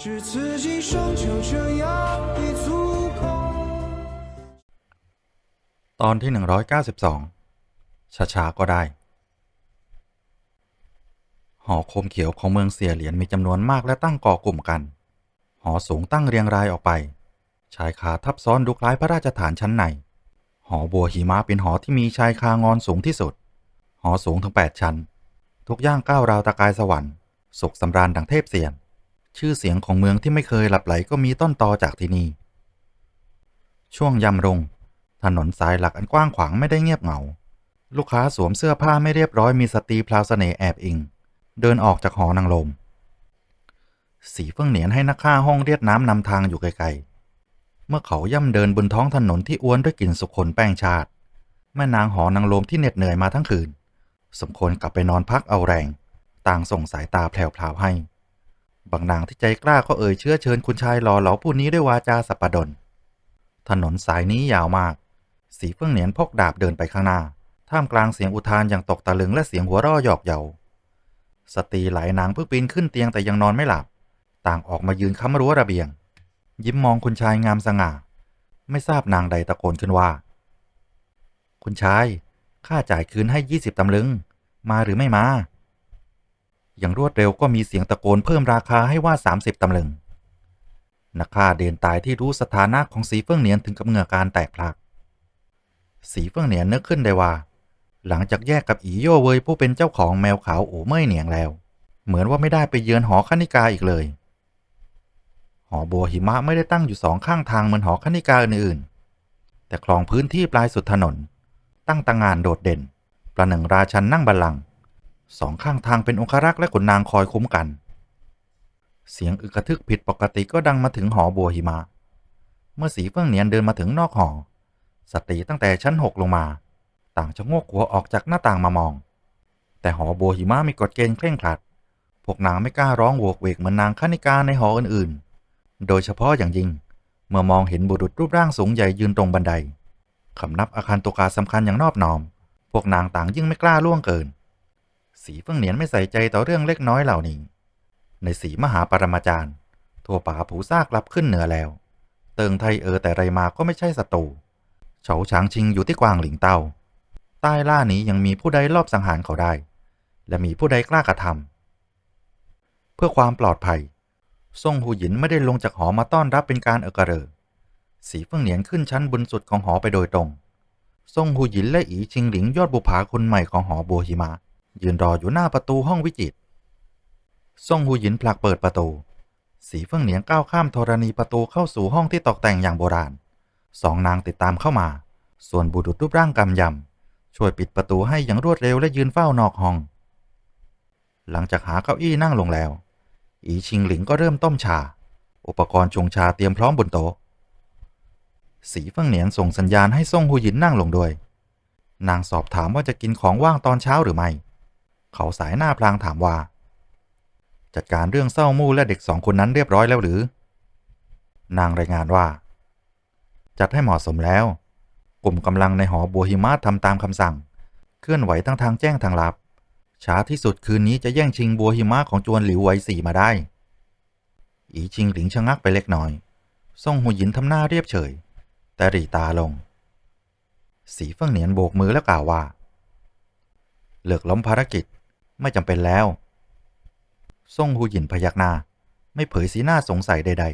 只此今生就这样一足够。 ตอนที่ 192ช้าๆก็ได้ หอโคมเขียวของเมืองเสียเหรียญมีจำนวนมากและตั้งก่อกลุ่มกัน หอสูงตั้งเรียงรายออกไป ชายคาทับซ้อนดูคล้ายพระราชฐานชั้นใน หอบัวหิมะเป็นหอที่มีชายคางอนสูงที่สุด หอสูงถึง 8 ชั้น ทุกย่างก้าวราวตะกายสวรรค์ สุขสำราญดังเทพเสียน ชื่อเสียงของเมืองที่ไม่เคยหลับไหลก็มีต้นตอจากที่นี่ ช่วงยำรง ถนนสายหลักอันกว้างขวางไม่ได้เงียบเหงา ลูกค้าสวมเสื้อผ้าไม่เรียบร้อยมีสตรีพลาวเสน่ห์แอบอิง เดินออกจากหอนางลม สีเฟื่องเหนียนให้นักฆ่าห้องเรียดน้ำนำทางอยู่ไกลๆ เมื่อเขาย่ำเดินบนท้องถนนที่อ้วนด้วยกลิ่นสุขนแป้งชาติ แม่นางหอนางลมที่เหน็ดเหนื่อยมาทั้งคืน สมควรกลับไปนอนพักเอาแรง ต่างส่งสายตาแผ่วๆให้ บางนางที่ใจกล้าก็เอ่ยเชื้อเชิญคุณชายหล่อเหลาผู้นี้ด้วยวาจาสัปปดน ถนนสายนี้ยาวมาก สีเฟื่องเหนียนพกดาบเดินไปข้างหน้า ท่ามกลางเสียงอุทานอย่างตกตะลึงและเสียงหัวราะหยอกเยาสตรีหลายนางเพิ่งปีนขึ้นเตียงแต่ยังนอนไม่หลับ ต่างออกมายืนค้ำรั้วระเบียง ยิ้มมองคุณชายงามสง่า ไม่ทราบนางใดตะโกนขึ้นว่า คุณชาย ข้าจ่ายคืนให้ยี่สิบตำลึง มาหรือไม่มา อย่างรวดเร็วก็มีเสียงตะโกนเพิ่มราคาให้ว่าสามสิบตำลึง นักฆ่าเดนตายที่รู้สถานะของสีเฟื่องเหนียนถึงกับเหงื่อการแตกพลัก สีเฟื่องเหนียนนึกขึ้นได้ว่า หลังจากแยกกับอีโยเวยผู้เป็นเจ้าของแมวขาวโอเม่ยเหนียงแล้ว เหมือนว่าไม่ได้ไปเยือนหอคณิกาอีกเลย หอบัวหิมะไม่ได้ตั้งอยู่สองข้างทางเหมือนหอคณิกาอื่นๆ แต่คลองพื้นที่ปลายสุดถนน ตั้งตางานโดดเด่น ประหนึ่งราชันนั่งบัลลังก์ สองข้างทางเป็นองครักษ์และขนนางคอยคุ้มกัน เสียงอึกระทึกผิดปกติก็ดังมาถึงหอบัวหิมะ เมื่อสีเฟื่องเหนียนเดินมาถึงนอกหอ สตรีตั้งแต่ชั้นหกลงมา ต่างชะโงกหัวออกจากหน้าต่างมามอง แต่หอบัวหิมะมีกฎเกณฑ์เคร่งครัด พวกนางไม่กล้าร้องโวกเวกเหมือนนางคณิกาในหออื่นๆ โดยเฉพาะอย่างยิ่ง เมื่อมองเห็นบุรุษรูปร่างสูงใหญ่ยืนตรงบันไดคำนับอาคารตุกาสำคัญอย่างนอบน้อม พวกนางต่างยิ่งไม่กล้าล่วงเกิน สีเฟื่องเหนียนไม่ใส่ใจต่อเรื่องเล็กน้อยเหล่านี้ ในสีมหาปรมาจารย์ทั่วป่าผูซากลับขึ้นเหนือแล้ว เติงไทยเออแต่ไรมาก็ไม่ใช่ศัตรูเฉาฉางชิงอยู่ที่กวางหลิงเตาใต้ล่านี้ยังมีผู้ใดลอบสังหารเขาได้ และมีผู้ใดกล้ากระทำเพื่อความปลอดภัยซ่งหูหยินไม่ได้ลงจากหอมาต้อนรับเป็นการเอกระเรอสีเฟื่องเหนียนขึ้นชั้นบนสุดของหอไปโดยตรงซ่งหูหยินและอีชิงหลิงยอดบุภาคนใหม่ของหอบัวหิมะ ยืนรออยู่หน้าประตูห้องวิจิตซ่งหูหยินผลักเปิดประตู สีเฟื่องเหนียนก้าวข้ามธรณีประตูเข้าสู่ห้องที่ตกแต่งอย่างโบราณ สองนางติดตามเข้ามา ส่วนบุรุษรูปร่างกำยำ ช่วยปิดประตูให้อย่างรวดเร็วและยืนเฝ้านอกห้อง หลังจากหาเก้าอี้นั่งลงแล้ว อีชิงหลิงก็เริ่มต้มชา อุปกรณ์ชงชาเตรียมพร้อมบนโต๊ะ สีเฟิงเหนียนส่งสัญญาณให้ซ่งหูหยินนั่งลงด้วย นางสอบถามว่าจะกินของว่างตอนเช้าหรือไม่ เขาสายหน้าพลางถามว่า จัดการเรื่องเศร้ามู่และเด็กสองคนนั้นเรียบร้อยแล้วหรือ นางรายงานว่า จัดให้เหมาะสมแล้ว กลุ่มกำลังในหอบัวหิมะทำตามคำสั่ง เคลื่อนไหวทั้งทางแจ้งทางลับช้าที่สุดคืนนี้จะแย่งชิงบัวหิมะของจวนหลิวไวสี่มาได้ อีชิงหลิงชะงักไปเล็กน้อยซ่งหูหยินทำหน้าเรียบเฉย แต่รีตาลง สีเฟิ่งเหนียนโบกมือแล้วกล่าวว่า เลิกล้มภารกิจ ไม่จำเป็นแล้ว ซ่งหูหยินพยักหน้า ไม่เผยสีหน้าสงสัยใด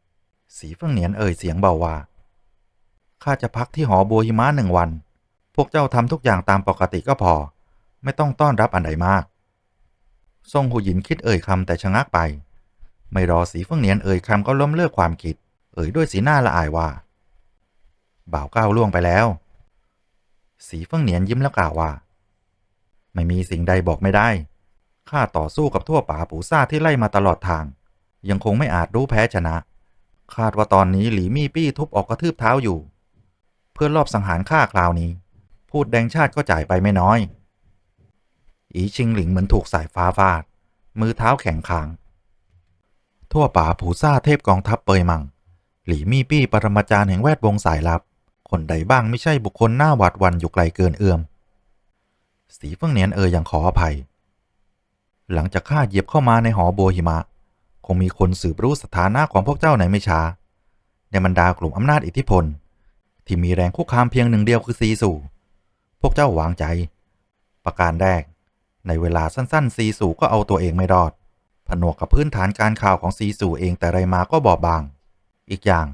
ๆ สีเฟิ่งเหนียนเอ่ยเสียงเบาว่าข้าจะพักที่หอบัวหิมะหนึ่งวัน พวกเจ้าทำทุกอย่างตามปกติก็พอ ไม่ต้องต้อนรับอันใดมากซ่งหูหยินคิดเอ่ยคำแต่ชะงักไป ไม่รอสีเฟิ่งเหนียนเอ่ยคำก็ล้มเลิกความคิด เอ่ยด้วยสีหน้าละอายว่า บ่าวก้าวล่วงไปแล้ว สีเฟิ่งเหนียนยิ้มแล้วกล่าวว่า ไม่มีสิ่งใดบอกไม่ได้ ข้าต่อสู้กับทั่วป่าปูซ่าที่ไล่มาตลอดทาง ยังคงไม่อาจรู้แพ้ชนะ คาดว่าตอนนี้หลีมี่ปี้ทุบออกกระทืบเท้าอยู่ เพื่อรอบสังหารข้าคราวนี้ พูดแดงชาติก็จ่ายไปไม่น้อย อีชิงหลิงเหมือนถูกสายฟ้าฟาด มือเท้าแข็งค้าง ทั่วป่าผูซ่าเทพกองทัพเปยมัง หลีมี่ปี้ปรมาจารย์แห่งแวดวงสายลับ คนใดบ้างไม่ใช่บุคคลหน้าหวาดวันอยู่ไกลเกินเอื้อม สีเฟื่องเนียนเอ่ยอย่างขออภัย หลังจากข้าเหยียบเข้ามาในหอโบหิมะ คงมีคนสืบรู้สถานะของพวกเจ้าในไม่ช้า ในบรรดากลุ่มอำนาจอิทธิพล ที่มีแรงคุกคามเพียงหนึ่งเดียวคือซีสู่ พวกเจ้าวางใจ ประการแรก ในเวลาสั้นๆซีสู่ก็เอาตัวเองไม่รอด ผนวกกับพื้นฐานการข่าวของซีสู่เองแต่ไรมาก็บอบบาง อีกอย่าง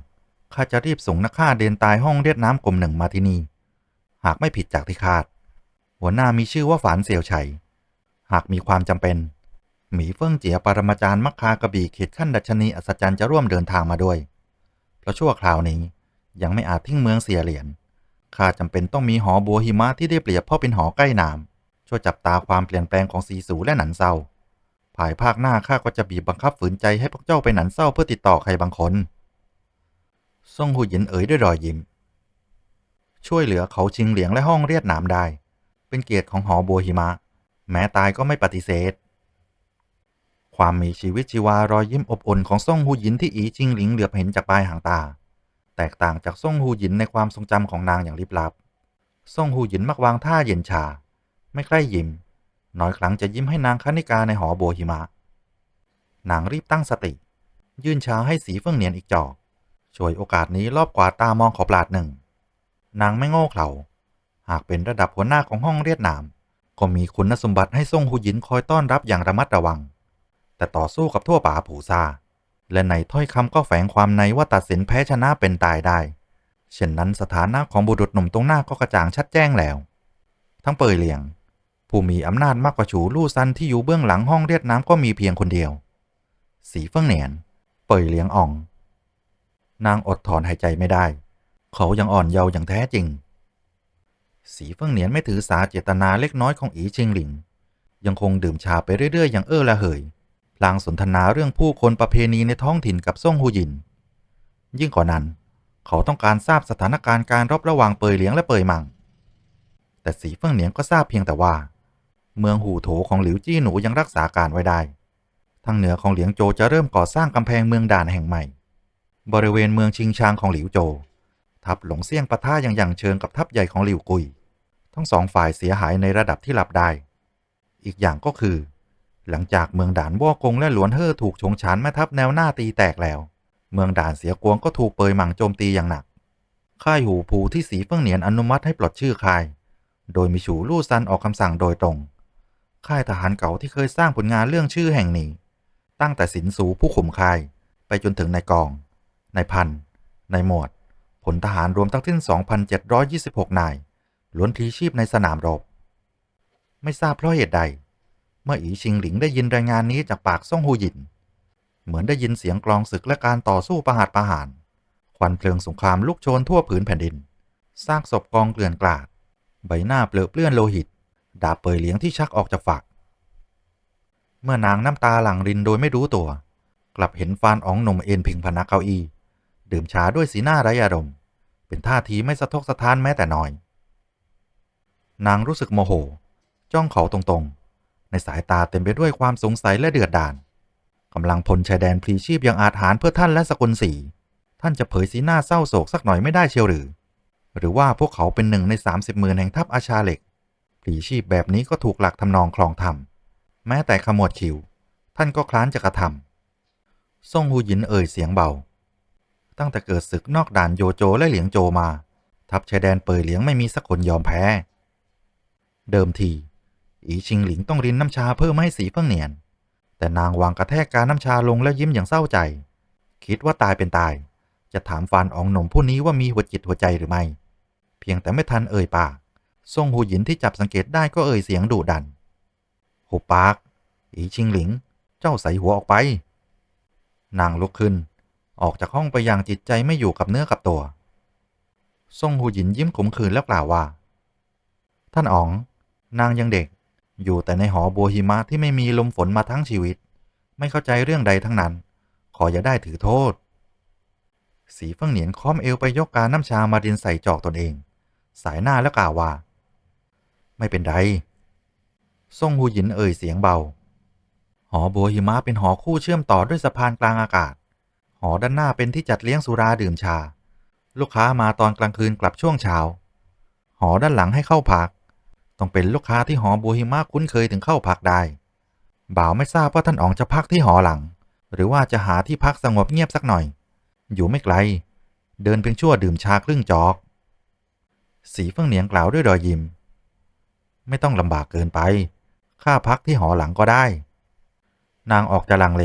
ข้าจะรีบส่งนักฆ่าเดินตายห้องเรียดน้ำกลมหนึ่งมาที่นี่ หากไม่ผิดจากที่คาด หัวหน้ามีชื่อว่าฝานเสี่ยวชัยหากมีความจำเป็น หมีเฟิ่งเจียปรมาจารย์มักคากระบี่เขตขั้นดัชนีอัศจรรย์จะร่วมเดินทางมาด้วย เพราะชั่วคราวนี้ยังไม่อาจทิ้งเมืองเสียเหรียญข้าจำเป็นต้องมีหอบัวหิมะที่ได้เปรียบเพราะเป็นหอใกล้น้ำช่วยจับตาความเปลี่ยนแปลงของสีสูและหนันเศร้าภายภาคหน้าข้าก็จะบีบบังคับฝืนใจให้พวกเจ้าไปหนันเศร้าเพื่อติดต่อใครบางคนซ่งหูหยินเอ๋ยด้วยรอยยิ้ม ช่วยเหลือเขาชิงเหลียงและห้องเรียดหนามได้ เป็นเกียรติของหอบัวหิมะ แม้ตายก็ไม่ปฏิเสธ ความมีชีวิตชีวารอยยิ้มอบอุ่นของซ่งหูหยินที่อีจิงหลิงเหลือบเห็นจากปลายหางตา แตกต่างจากซ่งหูหยินในความทรงจำของนางอย่างลิบลับซ่งหูหยินมักวางท่าเย็นชา ไม่ใคร่ยิ้ม น้อยครั้งจะยิ้มให้นางคณิกาในหอบัวหิมะ นางรีบตั้งสติ ยื่นชาให้สีเฟื่องเนียนอีกจอกช่วยโอกาสนี้รอบกวาดตามองขอปลาดหนึ่ง นางไม่โง่เขลา หากเป็นระดับหัวหน้าของห้องเรียดนาม ก็มีคุณสมบัติให้ซ่งหูหยินคอยต้อนรับอย่างระมัดระวัง แต่ต่อสู้กับทั่วป่าผูซาและในถ้อยคำก็แฝงความในว่าตัดสินแพ้ชนะเป็นตายได้ เช่นนั้นสถานะของบุรุษหนุ่มตรงหน้าก็กระจ่างชัดแจ้งแล้ว ทั้งเปยเหลียง ผู้มีอำนาจมากกว่าฉูลู่ซันที่อยู่เบื้องหลังห้องเรียดน้ำก็มีเพียงคนเดียว สีเฟิงเหนียน เปยเหลียงอ่อง นางอดถอนหายใจไม่ได้ เขายังอ่อนเยาว์อย่างแท้จริง สีเฟิ่งเหนียนไม่ถือสาเจตนาเล็กน้อยของอีชิงหลิง ยังคงดื่มชาไปเรื่อยๆ อย่างเอ้อละเหย พลางสนทนาเรื่องผู้คนประเพณีในท้องถิ่นกับซ่งฮูยิน ยิ่งกว่านั้น เขาต้องการทราบสถานการณ์การรบระหว่างเปยเหลียงและเปยมัง แต่สีเฟิ่งเหนียงก็ทราบเพียงแต่ว่า เมืองหูโถของหลิวจี้หนูยังรักษาการไว้ได้ทางเหนือของเหลียงโจจะเริ่มก่อสร้างกำแพงเมืองด่านแห่งใหม่ บริเวณเมืองชิงชางของหลิวโจ ทัพหลงเซี่ยงปะท่าอย่างอย่างเชิงกับทัพใหญ่ของหลิวกุย ทั้งสองฝ่ายเสียหายในระดับที่หลับได้ อีกอย่างก็คือ หลังจากเมืองด่านว่อกงและหลวนเฮ่อถูกชงชานแม่ทัพแนวหน้าตีแตกแล้ว เมืองด่านเสียกวงก็ถูกเปยหมังโจมตีอย่างหนัก ค่ายหูผูที่สีเฟิ่งเหนียนอนุมัติให้ปลดชื่อค่าย โดยมีฉูลู่ซันออกคำสั่งโดยตรง ค่ายทหารเก่าที่เคยสร้างผลงานเรื่องชื่อแห่งนี้ ตั้งแต่สินสูผู้ข่มค่าย ไปจนถึงนายกอง นายพันนายหมวดผลทหารรวมทั้งสิ้น 2,726 นาย ล้วนพลีชีพในสนามรบ ไม่ทราบเพราะเหตุใด เมื่ออีชิงหลิงได้ยินรายงานนี้จากปากซ่องฮูหยิน เหมือนได้ยินเสียงกลองศึกและการต่อสู้ประหารประหาร ควันเพลิงสงครามลุกโชนทั่วผืนแผ่นดินซากศพกองเกลื่อนกลาด ใบหน้าเปลือเปลื้อนโลหิต ดาบเปยเหลียงที่ชักออกจากฝัก เมื่อนางน้ำตาหลั่งรินโดยไม่รู้ตัว กลับเห็นฟานอ๋องหนุ่มเอ็นพิงพนักเก้าอี้ดื่มชาด้วยสีหน้าไร้อารมณ์ เป็นท่าทีไม่สะทกสะท้านแม้แต่น้อย นางรู้สึกโมโห จ้องเขาตรงๆ ในสายตาเต็มไปด้วยความสงสัยและเดือดดาลกำลังพลชายแดนพลีชีพย่างอาถรรเพื่อท่านและสกุลสีท่านจะเผยสีหน้าเศร้าโศกสักหน่อยไม่ได้เชียวหรือ หรือว่าพวกเขาเป็นหนึ่งใน 30หมื่นแห่งทัพอาชาเหล็กพลีชีพแบบนี้ก็ถูกหลักทำนองคลองธรรมแม้แต่ขมวดคิว ท่านก็คลานจะกระทำซ่งหูหยินเอ่ยเสียงเบา ตั้งแต่เกิดศึกนอกด่านโยโจและเหลียงโจมา ทัพชายแดนเปยเหลียงไม่มีสักคนยอมแพ้ เดิมที อีชิงหลิงต้องรินน้ำชาเพิ่มให้สีเฟิ่งเหนียน แต่นางวางกระแทกการน้ำชาลงแล้วยิ้มอย่างเศร้าใจ คิดว่าตายเป็นตาย จะถามฟานอองหนุ่มผู้นี้ว่ามีหัวจิตหัวใจหรือไม่ เพียงแต่ไม่ทันเอ่ยปากซ่งหูหยินที่จับสังเกตได้ก็เอ่ยเสียงดุดันหุบปาก อีชิงหลิง เจ้าใส่หัวออกไป นางลุกขึ้น ออกจากห้องไปอย่างจิตใจไม่อยู่กับเนื้อกับตัวซ่งหูหยินยิ้มขมขื่นแล้วกล่าวว่า ท่านอ๋อง นางยังเด็ก อยู่แต่ในหอโบัวหิมะที่ไม่มีลมฝนมาทั้งชีวิต ไม่เข้าใจเรื่องใดทั้งนั้น ขออย่าได้ถือโทษ สีเฟิงเหนียนค้อมเอวไปยกการน้ำชามาดินใส่จอกตนเอง สายหน้าแล้วกล่าวว่า ไม่เป็นไรซ่งหูหยินเอ่ยเสียงเบา หอบัวหิมะเป็นหอคู่เชื่อมต่อด้วยสะพานกลางอากาศ หอด้านหน้าเป็นที่จัดเลี้ยงสุราดื่มชา ลูกค้ามาตอนกลางคืนกลับช่วงเช้า หอด้านหลังให้เข้าพัก ต้องเป็นลูกค้าที่หอบัวหิมะคุ้นเคยถึงเข้าพักได้ บ่าวไม่ทราบว่าท่านอ๋องจะพักที่หอหลัง หรือว่าจะหาที่พักสงบเงียบสักหน่อย อยู่ไม่ไกล เดินเพียงชั่วดื่มชาครึ่งจอก สีเฟิ่งเหนียงกล่าวด้วยรอยยิ้ม ไม่ต้องลำบากเกินไปค่าพักที่หอหลังก็ได้ นางออกจะลังเล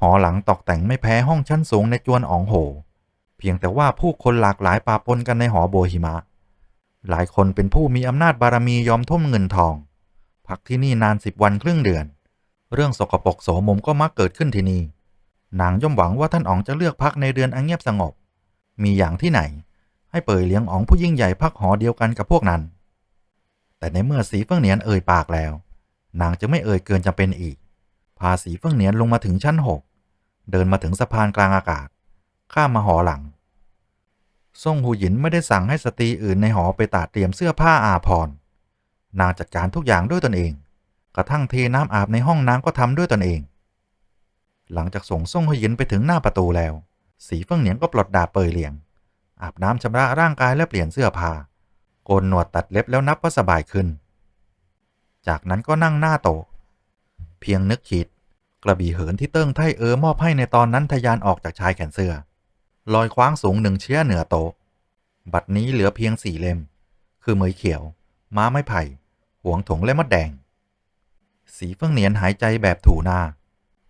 หอหลังตกแต่งไม่แพ้ห้องชั้นสูงในจวนอ๋องโห เพียงแต่ว่าผู้คนหลากหลายปาปนกันในหอโบหิมะ หลายคนเป็นผู้มีอำนาจบารมียอมทุ่มเงินทอง พักที่นี่นานสิบวันครึ่งเดือน เรื่องสกปรกโสมมก็มักเกิดขึ้นที่นี่นางย่อมหวังว่าท่านอ๋องจะเลือกพักในเดือนอันเงียบสงบ มีอย่างที่ไหน ให้เปิดเลี้ยงอ๋องผู้ยิ่งใหญ่พักหอเดียวกันกับพวกนั้น แต่ในเมื่อสีเฟิ่งเหนียนเอ่ยปากแล้ว นางจะไม่เอ่ยเกินจำเป็นอีก พาสีเฟิ่งเหนียนลงมาถึงชั้นหกเดินมาถึงสะพานกลางอากาศ ข้ามมาหอหลัง ซ่งหูหยินไม่ได้สั่งให้สตรีอื่นในหอไปตาดเตรียมเสื้อผ้าอาภรณ์นางจัดการทุกอย่างด้วยตนเอง กระทั่งเทน้ำอาบในห้องน้ำก็ทำด้วยตนเอง หลังจากส่งซ่งหูหยินไปถึงหน้าประตูแล้ว สีเฟิ่งเหนียนก็ปลดดาบเปยเหลียง อาบน้ำชำระร่างกายและเปลี่ยนเสื้อผ้าโกนหนวดตัดเล็บแล้วนับว่าสบายขึ้น จากนั้นก็นั่งหน้าโต๊ะเพียงนึกคิด กระบี่เหินที่เติ้งไทเออมอบให้ในตอนนั้นทะยานออกจากชายแขนเสื้อ ลอยคว้างสูงหนึ่งเชื้อเหนือโต๊ะบัดนี้เหลือเพียงสี่เล่ม คือเหมยเขียว ม้าไม้ไผ่หวงถงและมดแดง สีเฟื่องเนียนหายใจแบบถูหน้า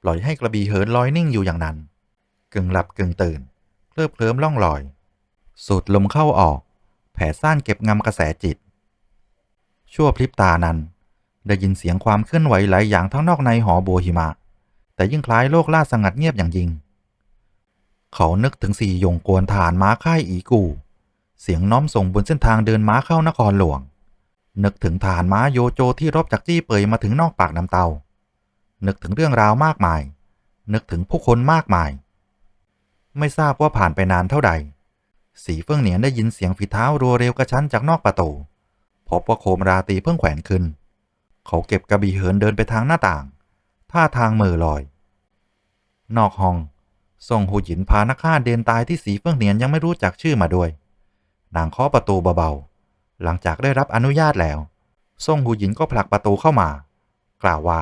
ปล่อยให้กระบี่เหินลอยนิ่งอยู่อย่างนั้น กึ่งหลับกึ่งตื่น เคลิบเคลิ้มล่องลอย สูดลมเข้าออก แผ่ซ่านเก็บงำกระแสจิต ชั่วพริบตานั้น ได้ยินเสียงความเคลื่อนไหวหลายอย่างทั้งนอกในหอโบวหิมะ แต่ยิ่งคล้ายโลกล่าสงัดเงียบอย่างยิ่ง เขานึกถึงสี่ยงกวนฐานม้าค่ายอีกู เสียงน้อมส่งบนเส้นทางเดินม้าเข้านครหลวง นึกถึงฐานม้าโยโจที่รบจากจี้เปยมาถึงนอกปากน้ำเตา นึกถึงเรื่องราวมากมาย นึกถึงผู้คนมากมาย ไม่ทราบว่าผ่านไปนานเท่าใด สีเฟื่องเหนียนได้ยินเสียงฝีเท้ารัวเร็วกระชั้นจากนอกประตู พบว่าโคมราตีเพิ่งแขวนขึ้น เขาเก็บกระบี่เหินเดินไปทางหน้าต่าง ท่าทางเมือลอย นอกห้อง ส่งหูหยินพานักฆ่าเดนตายที่สีเฟื่องเหนียนยังไม่รู้จักชื่อมาด้วย นางเคาะประตูเบาๆ หลังจากได้รับอนุญาตแล้วส่งหูหยินก็ผลักประตูเข้ามา กล่าวว่า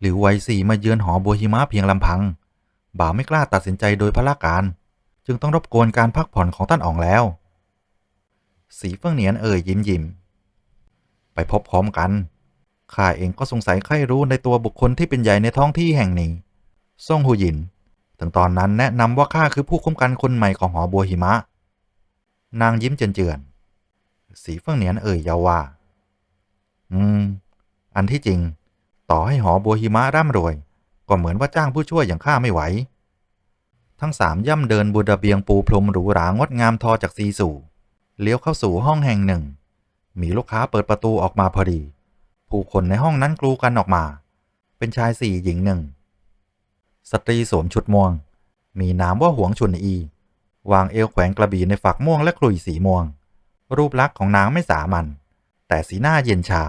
หรือไวสีมาเยือนหอบัวหิมะเพียงลำพัง บ่าวไม่กล้าตัดสินใจโดยพละการ จึงต้องรบกวนการพักผ่อนของท่านอ๋องแล้ว สีเฟื่องเหนียนเอ่ยยิ้มยิ้มไปพบพร้อมกัน ข้าเองก็สงสัยใครรู้ในตัวบุคคลที่เป็นใหญ่ในท้องที่แห่งนี้ ซ่งหูหยิน ถึงตอนนั้นแนะนำว่าข้าคือผู้คุ้มกันคนใหม่ของหอบัวหิมะ นางยิ้มเจือนๆสีเฟื่องเหนียนเอ่ยเยาวว่า อืม อันที่จริง ต่อให้หอบัวหิมะร่ำรวย ก็เหมือนว่าจ้างผู้ช่วยอย่างข้าไม่ไหว ทั้งสามย่ำเดินบนระเบียงปูพรมหรูหรางดงามทอจากซีสู่เลี้ยวเข้าสู่ห้องแห่งหนึ่ง มีลูกค้าเปิดประตูออกมาพอดี ผู้คนในห้องนั้นกลูกันออกมา เป็นชายสี่หญิงหนึ่ง สตรีสวมชุดม่วง มีนามว่าหวงชุนอี วางเอวแขวนกระบี่ในฝักม่วงและกลุยสีม่วง รูปลักษณ์ของนางไม่สามัญแต่สีหน้าเย็นชา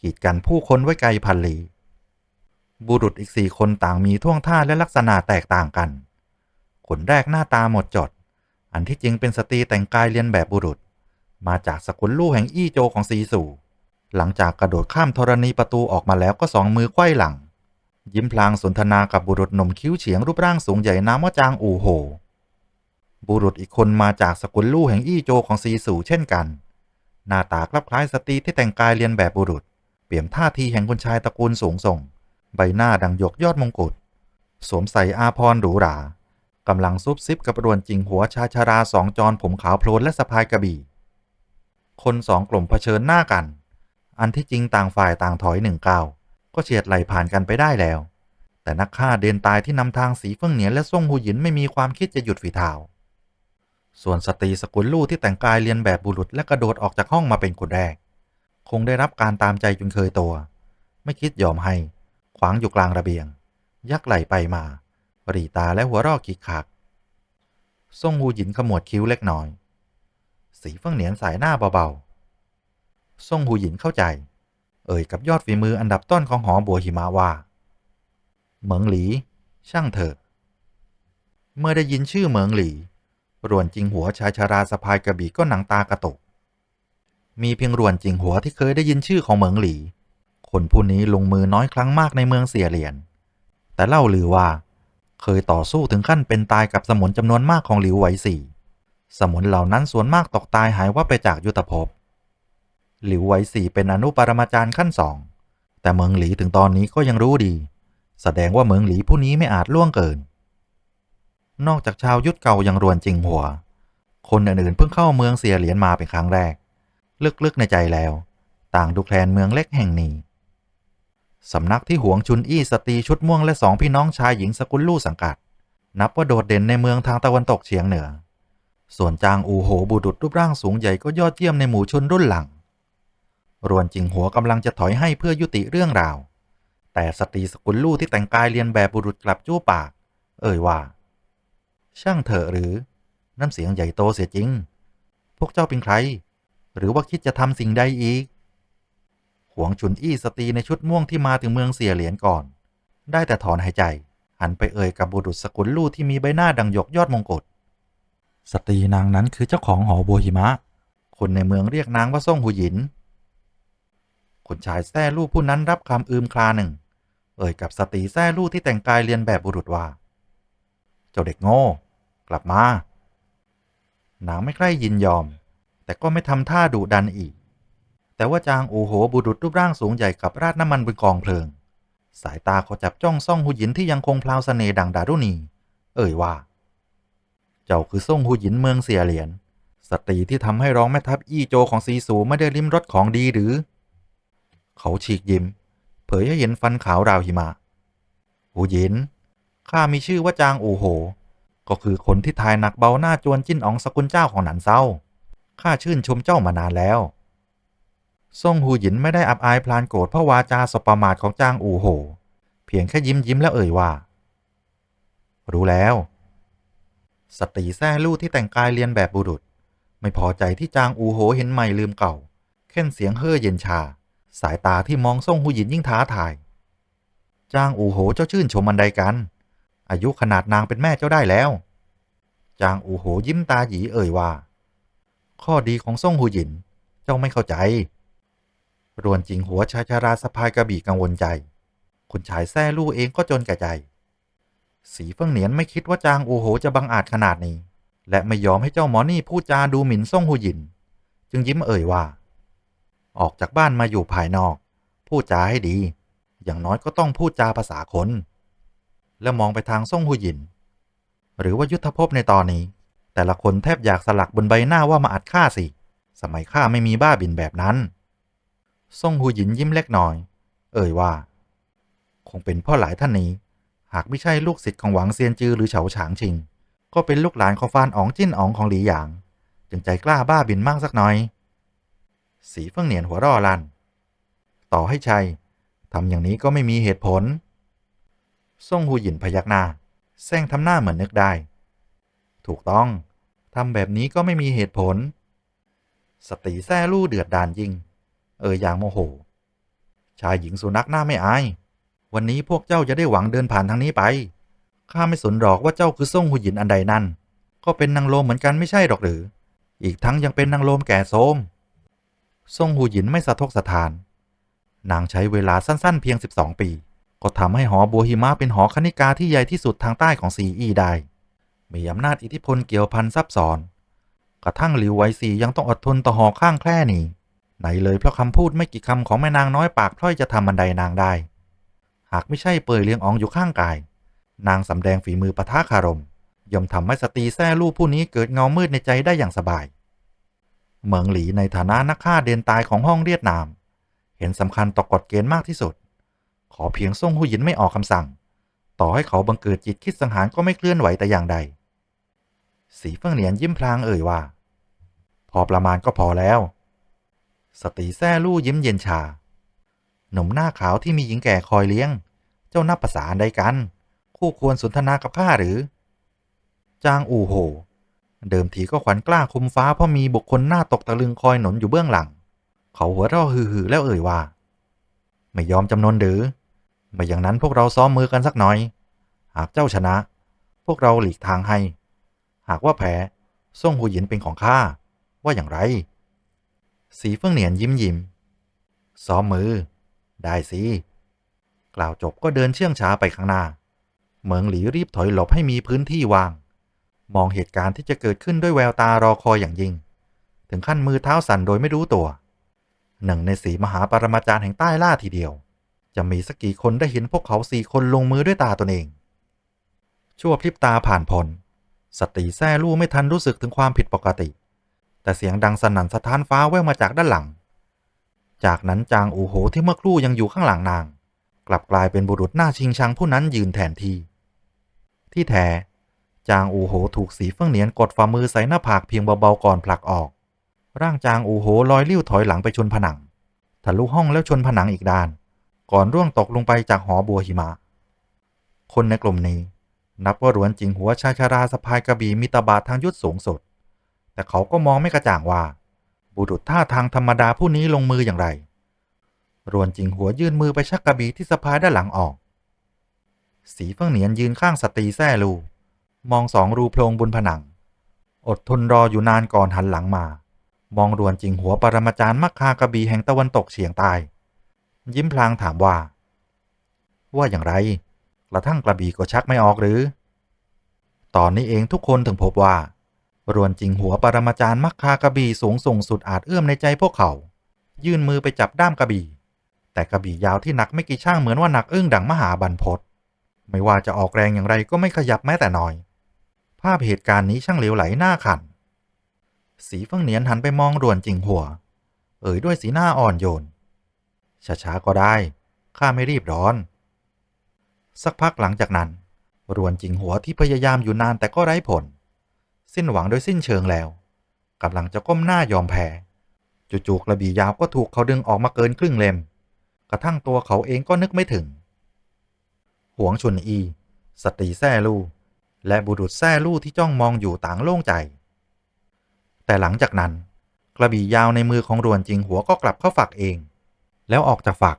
กีดกันผู้คนไว้ไกลพันลี บุรุษอีกสี่คนต่างมีท่วงท่าและลักษณะแตกต่างกัน คนแรกหน้าตาหมดจด อันที่จริงเป็นสตรีแต่งกายเลียนแบบบุรุษ มาจากสกุลลู่แห่งอี้โจของซีสู่ หลังจากกระโดดข้ามธรณีประตูออกมาแล้วก็สองมือไขว้หลัง ยิ้มพลางสนทนากับบุรุษหนุ่มคิ้วเฉียงรูปร่างสูงใหญ่นามว่าจางอู่โห บุรุษอีกคนมาจากสกุลลู่แห่งอี้โจของซีสู่เช่นกัน หน้าตาคลับคล้ายสตรีที่แต่งกายเลียนแบบบุรุษ เปี่ยมท่าทีแห่งคนชายตระกูลสูงส่ง ใบหน้าดังหยกยอดมงกุฎ สวมใส่อาพรหรูหรากำลังซุบซิบกับรวนจิงหัวชายชาราสองจรผมขาวโพลนและสะพายกระบี่ คนสองกลุ่มเผชิญหน้ากัน อันที่จริงต่างฝ่ายต่างถอยหนึ่งก้าว ก็เฉียดไหลผ่านกันไปได้แล้ว แต่นักฆ่าเดินตายที่นำทางสีเฟิ่งเหนียนและซ่งหูหยินไม่มีความคิดจะหยุดฝีเท้าส่วนสตรีสกุลลู่ที่แต่งกายเรียนแบบบุรุษและกระโดดออกจากห้องมาเป็นคนแรก คงได้รับการตามใจจนเคยตัว ไม่คิดยอมให้ ขวางอยู่กลางระเบียง ยักไหลไปมาปรีตาและหัวรอกกิกคักซ่งหูหยินขมวดคิ้วเล็กน้อย สีเฟิ่งเหนียนสายหน้าเบาๆซ่งหูหยินเข้าใจ เอ่ยกับยอดฝีมืออันดับต้นของหอบัวหิมะว่า เหมิงหลี ช่างเถอะเมื่อได้ยินชื่อเหมิงหลีรวนจริงหัวชายชาราสะพายกระบี่ก็หนังตากระตกมีเพียงรวนจริงหัวที่เคยได้ยินชื่อของเหมิงหลี คนผู้นี้ลงมือน้อยครั้งมากในเมืองเสียเหรียญ แต่เล่าลือว่า เคยต่อสู้ถึงขั้นเป็นตายกับสมุนจำนวนมากของหลิวไหวสี่ สมุนเหล่านั้นส่วนมากตกตายหายว่าบไปจากยุทธภพ หลิวไหวสี่เป็นอนุปรมาจารย์ขั้นสอง แต่เมืองหลีถึงตอนนี้ก็ยังรู้ดี แสดงว่าเมืองหลีผู้นี้ไม่อาจล่วงเกิน นอกจากชาวยุทธเก่ายังรวนจริงหัว คนอื่นๆเพิ่งเข้าเมืองเสียเหรียญมาเป็นครั้งแรก ลึกๆในใจแล้ว ต่างดูแคลนเมืองเล็กแห่งนี้สำนักที่หวงชุนอี้สตรีชุดม่วงและสองพี่น้องชายหญิงสกุลลู่สังกัด นับว่าโดดเด่นในเมืองทางตะวันตกเฉียงเหนือ ส่วนจางอูโหบุรุษรูปร่างสูงใหญ่ก็ยอดเยี่ยมในหมู่ชนรุ่นหลัง รวนจิงหัวกำลังจะถอยให้เพื่อยุติเรื่องราว แต่สตรีสกุลลู่ที่แต่งกายเรียนแบบบุรุษกลับจู้ปาก เอ่ยว่า ช่างเถอะหรือ น้ำเสียงใหญ่โตเสียจริง พวกเจ้าเป็นใคร หรือว่าคิดจะทำสิ่งใดอีกหวงชุนอี้สตรีในชุดม่วงที่มาถึงเมืองเสียเหรียญก่อน ได้แต่ถอนหายใจ หันไปเอ่ยกับบุรุษสกุลลู่ที่มีใบหน้าดังหยกยอดมงกุฎสตรีนางนั้นคือเจ้าของหอบัวหิมะ คนในเมืองเรียกนางว่าซ่งหูหยิน คนชายแท้ลู่ผู้นั้นรับคำอืมคลาหนึ่ง เอ่ยกับสตรีแท้ลู่ที่แต่งกายเรียนแบบบุรุษว่า เจ้าเด็กโง่ กลับมานางไม่ใคร่ยินยอม แต่ก็ไม่ทำท่าดุดันอีก แต่ว่าจางโอโหบุรุษรูปร่างสูงใหญ่กับราดน้ำมันบนกองเพลิง สายตาเขาจับจ้องซ่องหูหยินที่ยังคงพลาวเสน่ห์ดังดารุณี เอ่ยว่า เจ้าคือซ่งหูหยินเมืองเสียเหรียญสตรีที่ทำให้ร้องแม่ทัพอี้โจของซีสูไม่ได้ลิ้มรสของดีหรือ เขาฉีกยิ้ม เผยให้เห็นฟันขาวราวหิมะหูหยินข้ามีชื่อว่าจางอูโห ก็คือคนที่ทายหนักเบาหน้าจวนจิ้นอ๋องสกุลเจ้าของหนันเศร้าข้าชื่นชมเจ้ามานานแล้วซ่งหูหยินไม่ได้อับอายพลานโกรธเพราะวาจาสบประมาทของจางอูโห เพียงแค่ยิ้มยิ้มแล้วเอ่ยว่า รู้แล้ว สตรีแซ่ลู่ที่แต่งกายเรียนแบบบุรุษ ไม่พอใจที่จางอูโหเห็นใหม่ลืมเก่าเค้นเสียงเฮ่อเย็นชา สายตาที่มองซ่งหูหยินยิ่งท้าทาย จางอูโหเจ้าชื่นชมอันใดกัน อายุขนาดนางเป็นแม่เจ้าได้แล้ว จางอูโหยิ้มตาหยีเอ่ยว่า ข้อดีของซ่งหูหยิน เจ้าไม่เข้าใจ รวนจิงหัวชายชาราสะพายกระบี่กังวลใจ คุณชายแซ่ลู่เองก็จนแก่ใจ สีเฟิงเหนียนไม่คิดว่าจางอูโหจะบังอาจขนาดนี้ และไม่ยอมให้เจ้าหมอนี่พูดจาดูหมิ่นซ่งหูหยิน จึงยิ้มเอ่ยว่า ออกจากบ้านมาอยู่ภายนอก พูดจาให้ดี อย่างน้อยก็ต้องพูดจาภาษาคน แล้วมองไปทางซ่งหูหยิน หรือว่ายุทธภพในตอนนี้ แต่ละคนแทบอยากสลักบนใบหน้าว่ามาอัดฆ่าสิ สมัยข้าไม่มีบ้าบินแบบนั้นซ่งหูหยินยิ้มเล็กน้อย เอ่ยว่า คงเป็นพ่อหลายท่านนี้ หากไม่ใช่ลูกศิษย์ของหวังเซียนจือหรือเฉาฉางชิง ก็เป็นลูกหลานของฟานอ๋องจิ้นอ๋องของหลีหยาง จึงใจกล้าบ้าบินมากสักหน่อย สีเฟิงเหนียนหัวร่อลัน ต่อให้ชัยทำอย่างนี้ก็ไม่มีเหตุผล ซ่งหูหยินพยักหน้าแซงทำหน้าเหมือนนึกได้ ถูกต้องทำแบบนี้ก็ไม่มีเหตุผล สตรีแซ่ลู่เดือดดานยิ่งเอออย่างโมโห ชายหญิงสุนัขหน้าไม่อาย วันนี้พวกเจ้าจะได้หวังเดินผ่านทางนี้ไป ข้าไม่สนหรอกว่าเจ้าคือซ่งหูหยินอันใดนั่น ก็เป็นนางโลมเหมือนกันไม่ใช่หรอกหรือ อีกทั้งยังเป็นนางโลมแก่โทม ซ่งหูหยินไม่สะทกสะทาน นางใช้เวลาสั้นๆ เพียง 12 ปี ก็ทำให้หอบัวหิมะเป็นหอคณิกาที่ใหญ่ที่สุดทางใต้ของซีอีได้ มีอำนาจอิทธิพลเกี่ยวพันซับซ้อน กระทั่งหลิวไวซียังต้องอดทนต่อหอข้างแคร่นี้ไหนเลยเพราะคำพูดไม่กี่คำของแม่นางน้อยปากพร่อยจะทำบันไดนางได้ หากไม่ใช่เปยเลียงอองอยู่ข้างกาย นางสำแดงฝีมือปะทะคารมย่อมทำให้สตรีแซ่ลู่ผู้นี้เกิดเงามืดในใจได้อย่างสบาย เหมิงหลีในฐานะนักฆ่าเดนตายของห้องเวียดนาม เห็นสำคัญต่อกฎเกณฑ์มากที่สุด ขอเพียงซ่งหูหยินไม่ออกคำสั่ง ต่อให้เขาบังเกิดจิตคิดสังหารก็ไม่เคลื่อนไหวแต่อย่างใด สีเฟิงเหนียนยิ้มพลางเอ่ยว่า พอประมาณก็พอแล้ว สตรีแซ่ลู่ยิ้มเย็นชา หนุ่มหน้าขาวที่มีหญิงแก่คอยเลี้ยง เจ้านับภาษาใดกัน คู่ควรสนทนากับข้าหรือ จางอู่โห เดิมทีก็ขวัญกล้าคุมฟ้าเพราะมีบุคคลหน้าตกตะลึงคอยหนนอยู่เบื้องหลัง เขาหัวเราะฮือๆแล้วเอ่ยว่า ไม่ยอมจำนนหรือไม่อย่างนั้นพวกเราซ้อมมือกันสักหน่อย หากเจ้าชนะ พวกเราหลีกทางให้ หากว่าแพ้ซ่งหูหยินเป็นของข้าว่าอย่างไร สีเฟิงเหนียนยิ้มยิ้มซ้อมมือ ได้สิกล่าวจบก็เดินเชื่องช้าไปข้างหน้า เหมิงหลีรีบถอยหลบให้มีพื้นที่วาง มองเหตุการณ์ที่จะเกิดขึ้นด้วยแววตารอคอยอย่างยิ่ง ถึงขั้นมือเท้าสั่นโดยไม่รู้ตัว หนึ่งในสีมหาปรมาจารย์แห่งใต้ล่าทีเดียว จะมีสักกี่คนได้เห็นพวกเขาสี่คนลงมือด้วยตาตนเอง ชั่วพริบตาผ่านพ้นสตรีแซ่ลู่ไม่ทันรู้สึกถึงความผิดปกติ แต่เสียงดังสนั่นสะท้านฟ้าแว่วมาจากด้านหลัง จากนั้นจางอูโหที่เมื่อครู่ยังอยู่ข้างหลังนาง กลับกลายเป็นบุรุษหน้าชิงชังผู้นั้นยืนแทนที่ ที่แท้ จางอูโหถูกสีเฟื่องเหนียนกดฝ่ามือใส่หน้าผากเพียงเบาๆก่อนผลักออก ร่างจางอูโหลอยลิ้วถอยหลังไปชนผนังทะลุห้องแล้วชนผนังอีกด้าน ก่อนร่วงตกลงไปจากหอบัวหิมะ คนในกลุ่มนี้ นับว่าหรวนจิงหัวชายชาราสะพายกระบี่มีตบาททางยุทธสูงสุด แต่เขาก็มองไม่กระจ่างว่า บุรุษท่าทางธรรมดาผู้นี้ลงมืออย่างไรรวนจิงหัวยื่นมือไปชักกระบี่ที่สะพายด้านหลังออก สีเฟิ่องเหนียนยืนข้างสตรีแซ่ลู มองสองรูโพรงบนผนัง อดทนรออยู่นานก่อนหันหลังมา มองรวนจิงหัวปรมาจารย์มักคากระบี่แห่งตะวันตกเฉียงใต้ยิ้มพลางถามว่า ว่าอย่างไร กระทั่งกระบี่ก็ชักไม่ออกหรือ ตอนนี้เองทุกคนถึงพบว่า รวนจิงหัวปรมาจารย์มักคากระบี่สูงส่งสุดอาจเอื้อมในใจพวกเขา ยื่นมือไปจับด้ามกระบี่ แต่กระบี่ยาวที่หนักไม่กี่ช่างเหมือนว่าหนักอึ้งดังมหาบันพศไม่ว่าจะออกแรงอย่างไรก็ไม่ขยับแม้แต่น้อย ภาพเหตุการณ์นี้ช่างเหลวไหลหน้าขัน สีเฟิงเหนียนหันไปมองรวนจิงหัว เอ่ยด้วยสีหน้าอ่อนโยน ช้าๆก็ได้ ข้าไม่รีบร้อน สักพักหลังจากนั้นรวนจิงหัวที่พยายามอยู่นานแต่ก็ไร้ผล สิ้นหวังโดยสิ้นเชิงแล้วกำลังจะก้มหน้ายอมแพ้จู่ๆกระบี่ยาวก็ถูกเขาดึงออกมาเกินครึ่งเล่ม กระทั่งตัวเขาเองก็นึกไม่ถึง หวงชุนอี สตรีแซ่ลู่ และบุรุษแซ่ลู่ที่จ้องมองอยู่ต่างโล่งใจ แต่หลังจากนั้น กระบี่ยาวในมือของรวนจิงหัวก็กลับเข้าฝักเอง แล้วออกจากฝัก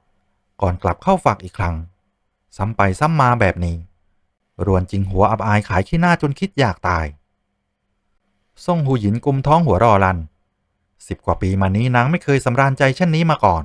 ก่อนกลับเข้าฝักอีกครั้ง ซ้ำไปซ้ำมาแบบนี้ รวนจิงหัวอับอายขายขี้หน้าจนคิดอยากตายซ่งหูหยินกุมท้องหัวรอลันสิบกว่าปีมานี้นางไม่เคยสำราญใจเช่นนี้มาก่อน